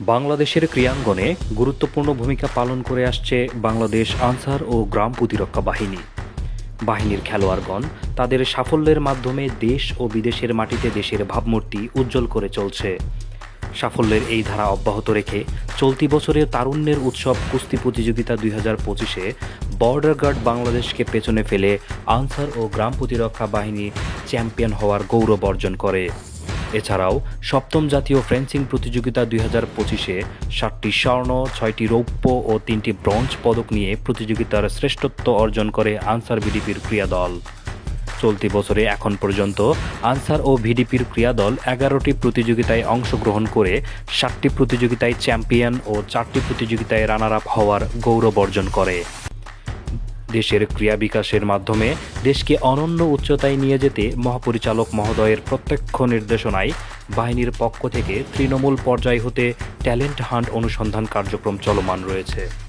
বাংলাদেশের ক্রীড়াঙ্গনে গুরুত্বপূর্ণ ভূমিকা পালন করে আসছে বাংলাদেশ আনসার ও গ্রাম প্রতিরক্ষা বাহিনী। বাহিনীর খেলোয়াড়গণ তাদের সাফল্যের মাধ্যমে দেশ ও বিদেশের মাটিতে দেশের ভাবমূর্তি উজ্জ্বল করে চলছে। সাফল্যের এই ধারা অব্যাহত রেখে চলতি বছরের তারুণ্যের উৎসব কুস্তি প্রতিযোগিতা দুই হাজার পঁচিশে বর্ডার গার্ড বাংলাদেশকে পেছনে ফেলে আনসার ও গ্রাম প্রতিরক্ষা বাহিনী চ্যাম্পিয়ন হওয়ার গৌরব অর্জন করে। এছাড়াও সপ্তম জাতীয় ফেন্সিং প্রতিযোগিতা দুই হাজার পঁচিশে সাতটি স্বর্ণ, ছয়টি রৌপ্য ও তিনটি ব্রোঞ্জ পদক নিয়ে প্রতিযোগিতার শ্রেষ্ঠত্ব অর্জন করে আনসার বিডিপির ক্রীড়া দল চলতি বছরে এখন পর্যন্ত আনসার ও ভিডিপির ক্রীড়া দল এগারোটি প্রতিযোগিতায় অংশগ্রহণ করে সাতটি প্রতিযোগিতায় চ্যাম্পিয়ন ও চারটি প্রতিযোগিতায় রানার আপ হওয়ার গৌরব অর্জন করে। দেশের ক্রিয়া বিকাশের মাধ্যমে দেশকে অনন্য উচ্চতায় নিয়ে যেতে মহাপরিচালক মহোদয়ের প্রত্যক্ষ নির্দেশনায় বাহিনীর পক্ষ থেকে তৃণমূল পর্যায় হতে ট্যালেন্ট হান্ট অনুসন্ধান কার্যক্রম চলমান রয়েছে।